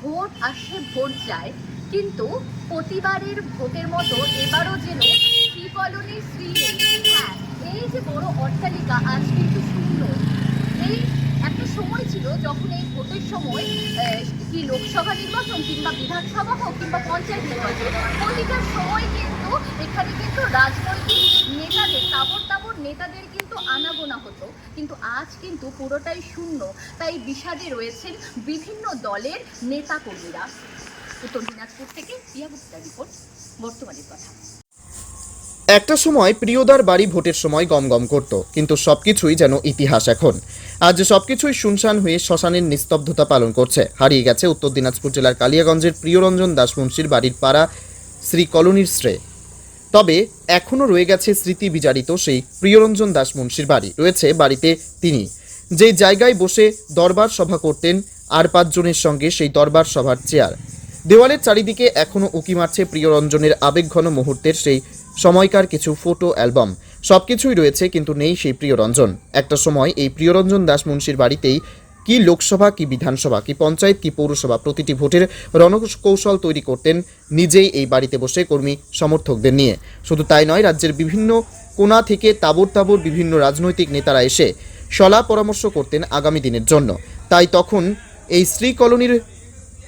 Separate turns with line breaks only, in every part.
Vote আসে, vote যায়। কিন্তু প্রতিবারের ভোটের মতো এবারও যেন শ্রী কলোনির শ্রী হ্যাঁ এই যে বড় অট্টালিকা আজ কিন্তু শূন্য। এই একটা সময় ছিল যখন এই ভোটের সময় কি লোকসভা নির্বাচন কিংবা বিধানসভা হোক কিংবা পঞ্চায়েত নির্বাচন প্রতিটা সময় কিন্তু এখানে কিন্তু রাজনৈতিক নেতাদের তাবর নেতাদের কিন্তু আনাগোনা হতো, কিন্তু আজ কিন্তু পুরোটাই শূন্য। তাই বিষাদে রয়েছেন বিভিন্ন দলের নেতা কর্মীরা উত্তর দিনাজপুর থেকে প্রিয়া গুপ্তা রিপোর্ট, বর্তমানের কথা।
একটা সময় প্রিয়দার বাড়ি ভোটের সময় গমগম করত, কিন্তু সবকিছুই যেন ইতিহাস এখন। আজ সবকিছুই শুনশান হয়ে শ্মশানের নিস্তব্ধতা পালন করছে। হারিয়ে গেছে উত্তর দিনাজপুর জেলার কালিয়াগঞ্জের প্রিয়রঞ্জন দাসমুন্সির বাড়ির পাড়া শ্রী কলোনির শ্রে তবে এখনও রয়ে গেছে স্মৃতি বিজারিত সেই প্রিয়রঞ্জন দাস মুন্সির বাড়ি। রয়েছে বাড়িতে তিনি। যেই জায়গায় বসে দরবার সভা করতেন, আর পাঁচজনের সঙ্গে সেই দরবার সভার চেয়ার। দেওয়ালের চারিদিকে এখনও উকি মারছে প্রিয়রঞ্জনের আবেগঘন মুহূর্তের সেই সময়কার কিছু ফটো অ্যালবাম। সবকিছুই রয়েছে, কিন্তু নেই সেই প্রিয়রঞ্জন। একটা সময় এই প্রিয়রঞ্জন দাস মুন্সির বাড়িতেই কি লোকসভা, কি বিধানসভা, কি পঞ্চায়েত, কি পৌরসভা, প্রতিটি ভোটের রণকৌশল তৈরি করতেন নিজেই এই বাড়িতে বসে কর্মী সমর্থকদের নিয়ে। শুধু তাই নয়, রাজ্যের বিভিন্ন কোণা থেকে তাবর তাবর বিভিন্ন রাজনৈতিক নেতারা এসে সলা পরামর্শ করতেন আগামী দিনের জন্য। তাই তখন এই শ্রী কলোনির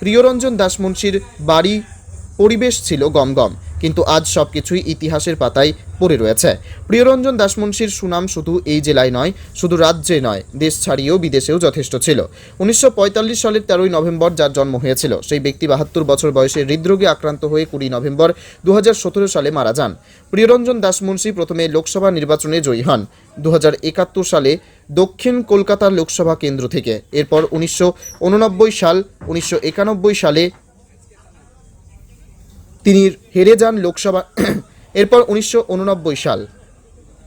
প্রিয়রঞ্জন দাস মুন্সির বাড়ি পরিবেশ ছিল গমগম কিন্তু আজ সবকিছুই ইতিহাসের পাতায় পড়ে রয়েছে। প্রিয়রঞ্জন দাসমুন্সির সুনাম শুধু এই জেলায় নয়, শুধু রাজ্যে নয়, দেশ ছাড়িয়েও বিদেশেও যথেষ্ট ছিল। উনিশশো পঁয়তাল্লিশ সালের তেরোই নভেম্বর যার জন্ম হয়েছিল, সেই ব্যক্তি বাহাত্তর বছর বয়সে হৃদরোগে আক্রান্ত হয়ে কুড়ি নভেম্বর দু হাজার সতেরো সালে মারা যান। প্রিয়রঞ্জন দাসমুন্সি প্রথমে লোকসভা নির্বাচনে জয়ী হন দু হাজার একাত্তর সালে দক্ষিণ কলকাতার লোকসভা কেন্দ্র থেকে। এরপর উনিশশো উননব্বই সাল, উনিশশো একানব্বই সালে তিনি হেরে যান লোকসভা এরপর উনিশশো উননব্বই সাল।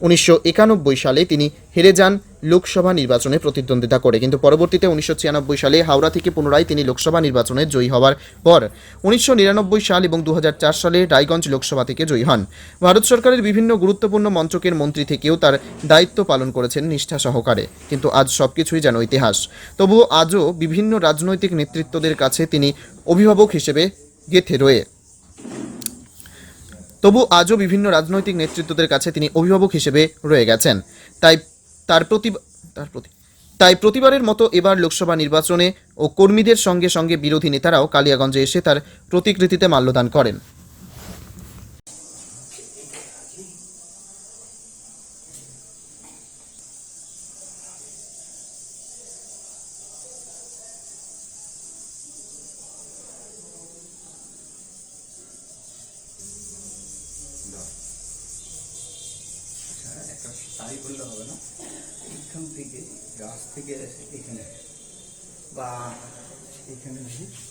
উনিশশো একানব্বই সালে তিনি হেরে যান লোকসভা নির্বাচনে প্রতিদ্বন্দ্বিতা করে। কিন্তু পরবর্তীতে উনিশশো ছিয়ানব্বই সালে হাওড়া থেকে পুনরায় তিনি লোকসভা নির্বাচনে জয়ী হওয়ার পর উনিশশো নিরানব্বই সাল এবং দু হাজার চার সালে রায়গঞ্জ লোকসভা থেকে জয়ী হন। ভারত সরকারের বিভিন্ন গুরুত্বপূর্ণ মন্ত্রকের মন্ত্রী থেকেও তার দায়িত্ব পালন করেছেন নিষ্ঠা সহকারে। কিন্তু আজ সব কিছুই যেন ইতিহাস। তবুও আজও বিভিন্ন রাজনৈতিক নেতৃত্বদের কাছে তিনি অভিভাবক হিসেবে গেথে রয়ে তবু আজও বিভিন্ন রাজনৈতিক নেতৃত্বদের কাছে তিনি অভিভাবক হিসেবে রয়ে গেছেন। তাই তার প্রতি তার প্রতি তাই প্রতিবারের মতো এবার লোকসভা নির্বাচনে ও কর্মীদের সঙ্গে সঙ্গে বিরোধী নেতারাও কালিয়াগঞ্জে এসে তার প্রতিকৃতিতে মাল্যদান করেন
তাই বললে হবে না এখান থেকে গাছ থেকে এসে এখানে বা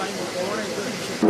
এখানে এসে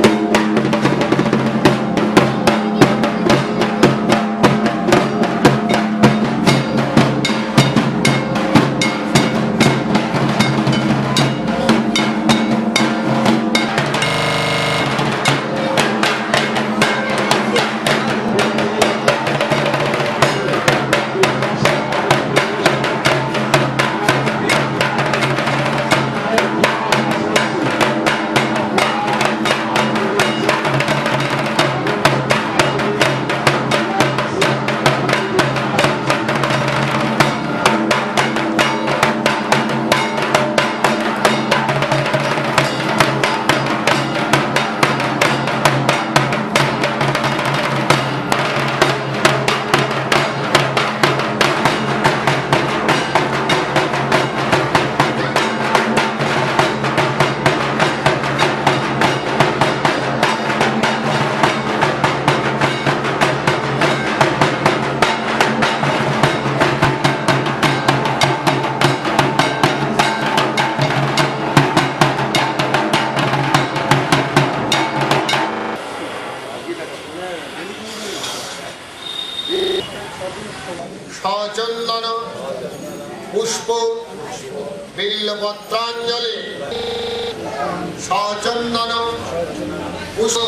সচন্দন পুষ্প বিল্লপত্রাঞ্জলি। সচন্দন পুষ্প।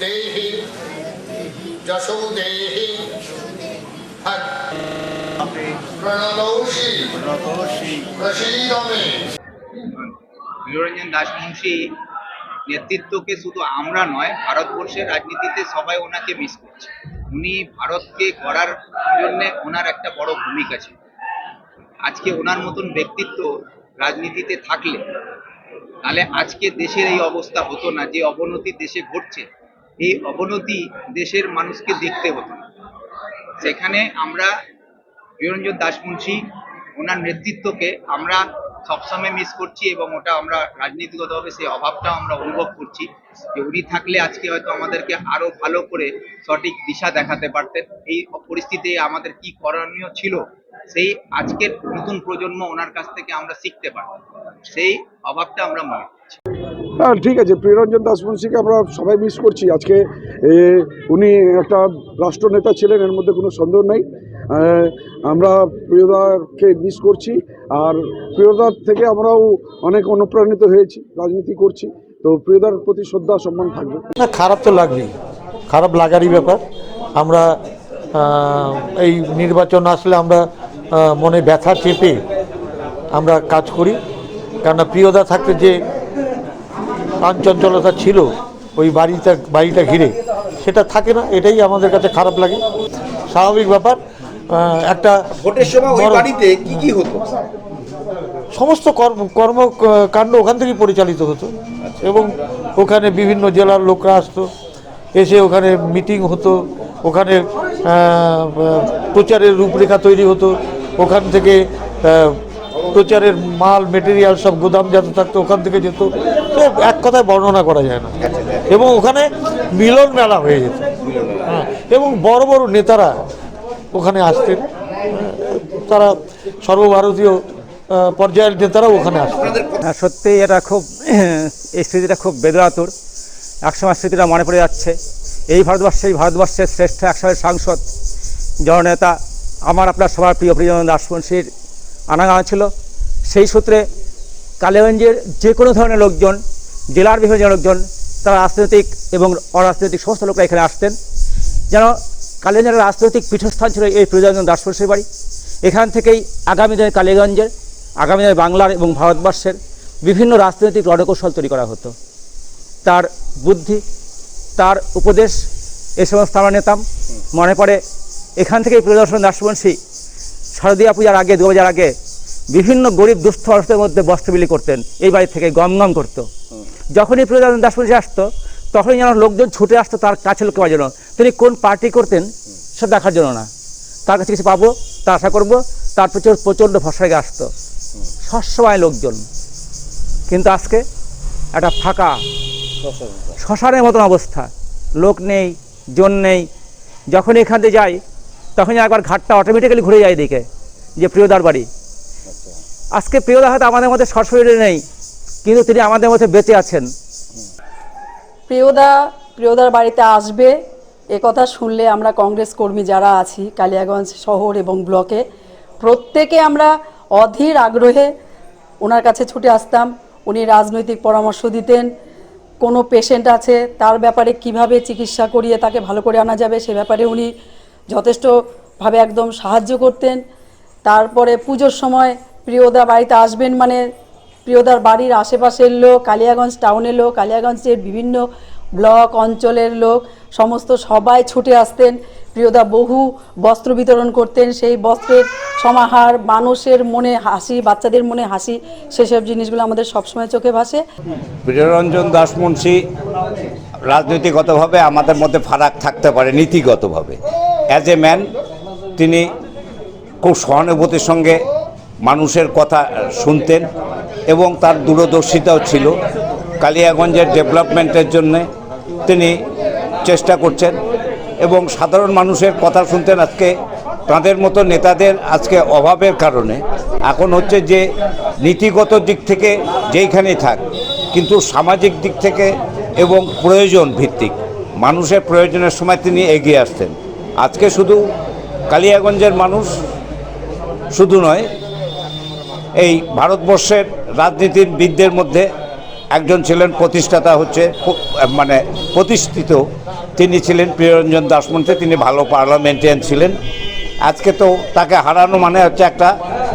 দেহি যশো দেহি প্রণতৌষি প্রসীদমে
নিরঞ্জন দাসমুন্সী নেতৃত্বকে শুধু আমরা নয়, ভারতবর্ষের রাজনীতিতে সবাই ওনাকে মিস করছে। উনি ভারতকে গড়ার জন্য ওনার একটা বড় ভূমিকা ছিল। আজকে ওনার মতন ব্যক্তিত্ব রাজনীতিতে থাকলে, তাহলে আজকে দেশের এই অবস্থা হতো না, যে অবনতি দেশে ঘটছে, এই অবনতি দেশের মানুষকে দেখতে হতো না। সেখানে আমরা নিরঞ্জন দাসমুন্সী ওনার নেতৃত্বকে আমরা সবসময় মিস করছি এবং ওটা আমরা রাজনীতিগতভাবে সেই অভাবটাও আমরা অনুভব করছি যে উনি থাকলে আজকে হয়তো আমাদেরকে আরও ভালো করে সঠিক দিশা দেখাতে পারতেন। এই পরিস্থিতি আমাদের কি করণীয় ছিল সেই আজকের নতুন প্রজন্ম ওনার কাছ থেকে আমরা শিখতে পারতাম সেই অভাবটা আমরা মনে করছি।
হ্যাঁ ঠিক আছে, প্রিয়রঞ্জন দাস মুন্সিকে আমরা সবাই মিস করছি। আজকে উনি একটা রাষ্ট্রনেতা ছিলেন, এর মধ্যে কোনো সন্দেহ নেই। আমরা প্রিয়দাকে মিস করছি, আর প্রিয়দার থেকে আমরাও অনেক অনুপ্রাণিত হয়েছি, রাজনীতি করছি। তো প্রিয়দার প্রতি শ্রদ্ধা, সম্মান থাকবে।
না, খারাপ তো লাগবেই। খারাপ লাগারই ব্যাপার। আমরা এই নির্বাচন আসলে আমরা মনে ব্যথা চেপে আমরা কাজ করি। কেননা প্রিয়দা থাকতে যে প্রাণচঞ্চলতা ছিল, ওই বাড়িটা বাড়িটা ঘিরে, সেটা থাকে না, এটাই আমাদের কাছে খারাপ লাগে। স্বাভাবিক ব্যাপার। একটা
ভোটের সময় ওই
বড়-
বাড়িতে কি কি হতো?
সমস্ত কর্ম কর্মকাণ্ড ওখান থেকেই পরিচালিত হতো। এবং ওখানে বিভিন্ন জেলার লোকরা আসতো। এসে ওখানে মিটিং হতো। ওখানে প্রচারের রূপরেখা তৈরি হতো। ওখান থেকে প্রচারের মাল মেটেরিয়াল সব গোদাম যাতে থাকতো ওখান থেকে যেত। সে এক কথায় বর্ণনা করা যায় না। এবং ওখানে মিলন মেলা হয়ে যেত। হ্যাঁ এবং বড় বড় নেতারা ওখানে আসতেন। তারা সর্বভারতীয় পর্যায়ের নেতারাও ওখানে আসতেন।
সত্যি এটা খুব, এই স্মৃতিটা খুব বেদনাতুর। একসময় স্মৃতিটা মনে পড়ে যাচ্ছে। এই ভারতবর্ষে, এই ভারতবর্ষের শ্রেষ্ঠ একসময় সাংসদ, জননেতা আমার আপনার সবার প্রিয় প্রিয়জন দাসমুন্সির আনাগানা ছিল। সেই সূত্রে কালীগঞ্জের যে কোনো ধরনের লোকজন, জেলার বিভিন্ন লোকজন, তারা রাজনৈতিক এবং অরাজনৈতিক সমস্ত লোকরা এখানে আসতেন। যেন কালীগঞ্জের রাজনৈতিক পীঠস্থান ছিল এই প্রিয়জন দাসমুন্সির বাড়ি। এখান থেকেই আগামী দিনে কালীগঞ্জের আগামী দিনে বাংলার এবং ভারতবর্ষের বিভিন্ন রাজনৈতিক রণকৌশল তৈরি করা হতো। তার বুদ্ধি তার উপদেশ এ সমস্ত আমরা নিতাম। মনে পড়ে এখান থেকেই প্রিয়দর্শন দাসবংশী শারদীয়া পূজার আগে দু হাজার আগে বিভিন্ন গরিব দুস্থ অর্থের মধ্যে বস্ত্র বিলি করতেন। এই বাড়ি থেকে গম গম করতো। যখনই প্রিয়দর্শন দাসবংশী আসতো তখনই যেন লোকজন ছুটে আসতো তার কাছে লোক পাওয়ার জন্য। তিনি কোন পার্টি করতেন সে দেখার জন্য না। তার কাছে কিছু পাবো, তা আশা করব, তার প্রচুর প্রচণ্ড ভরসায় আসতো। সবসময় লোকজন। কিন্তু আজকে একটা ফাঁকা, শ্মশানের মতন অবস্থা। লোক নেই, জন নেই। যখন এখান থেকে যাই, তখন একবার ঘাটটা অটোমেটিক্যালি ঘুরে যায় দিকে যে প্রিয়দার বাড়ি। আজকে প্রিয়দা হয়তো আমাদের মধ্যে সশরীরে নেই, কিন্তু তিনি আমাদের মধ্যে বেঁচে আছেন।
প্রিয়দা, প্রিয়দার বাড়িতে আসবে। এ কথা শুনলে আমরা কংগ্রেস কর্মী যারা আছি, কালিয়াগঞ্জ শহর এবং ব্লকে, প্রত্যেকে আমরা অধীর আগ্রহে ওনার কাছে ছুটে আসতাম। উনি রাজনৈতিক পরামর্শ দিতেন। কোনো পেশেন্ট আছে, তার ব্যাপারে কীভাবে চিকিৎসা করিয়ে তাকে ভালো করে আনা যাবে, সে ব্যাপারে উনি যথেষ্টভাবে একদম সাহায্য করতেন। তারপরে পুজোর সময় প্রিয়দা বাড়িতে আসবেন মানে প্রিয়দার বাড়ির আশেপাশের লোক, কালিয়াগঞ্জ টাউনের লোক, কালিয়াগঞ্জের বিভিন্ন ব্লক, অঞ্চলের লোক, সমস্ত সবাই ছুটে আসতেন। প্রিয়দা বহু বস্ত্র বিতরণ করতেন। সেই বস্ত্রের সমাহার মানুষের মনে হাসি, বাচ্চাদের মনে হাসি, সেসব জিনিসগুলো আমাদের সবসময় চোখে ভাসে।
প্রিয়রঞ্জন দাস মুন্সি রাজনৈতিকগতভাবে আমাদের মধ্যে ফারাক থাকতে পারে, নীতিগতভাবে। অ্যাজ এ ম্যান তিনি খুব সহানুভূতির সঙ্গে মানুষের কথা শুনতেন এবং তার দূরদর্শিতাও ছিল। কালিয়াগঞ্জের ডেভেলপমেন্টের জন্যে তিনি চেষ্টা করছেন এবং সাধারণ মানুষের কথা শুনতেন আজকে। তাঁদের মতো নেতাদের আজকে অভাবের কারণে। এখন হচ্ছে যে নীতিগত দিক থেকে যেইখানেই থাক, কিন্তু সামাজিক দিক থেকে এবং প্রয়োজন ভিত্তিক। মানুষের প্রয়োজনের সময় তিনি এগিয়ে আসতেন। আজকে শুধু কালিয়াগঞ্জের মানুষ শুধু নয় এই ভারতবর্ষের রাজনীতির বিদদের মধ্যে একজন ছিলেন প্রতিষ্ঠাতা হচ্ছে মানে প্রতিষ্ঠিত। তিনি ছিলেন প্রিয়রঞ্জন দাসমন্ত্রী তিনি ভালো পার্লামেন্টিয়ান ছিলেন। আজকে তো তাকে হারানো মানে হচ্ছে একটা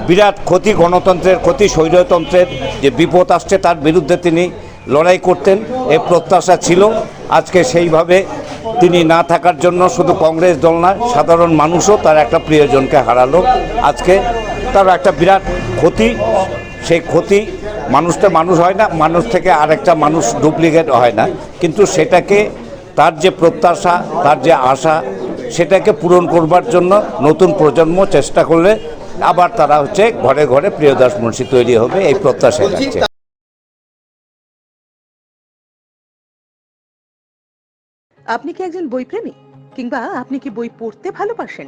বিরাট ক্ষতি, গণতন্ত্রের ক্ষতি, স্বৈরতন্ত্রের যে বিপদ আসছে তার বিরুদ্ধে তিনি লড়াই করতেন, এ প্রত্যাশা ছিল। আজকে সেইভাবে তিনি না থাকার জন্য শুধু কংগ্রেস দল নয়, সাধারণ মানুষও তার একটা প্রিয়জনকে হারালো। আজকে তার একটা বিরাট ক্ষতি। সেই ক্ষতি মানুষটা মানুষ হয় না মানুষ থেকে আরেকটা মানুষ ডুপ্লিকেট হয় না। কিন্তু সেটাকে তার যে প্রত্যাশা তার যে আশা সেটাকে পূরণ করবার জন্য নতুন প্রজন্ম চেষ্টা করলে আবার তারা হচ্ছে ঘরে ঘরে প্রিয়দাস মুন্সী তৈরি হবে এই প্রত্যাশা রাখছে
আপনি কি একজন বইপ্রেমী? কিংবা আপনি কি বই পড়তে ভালোবাসেন?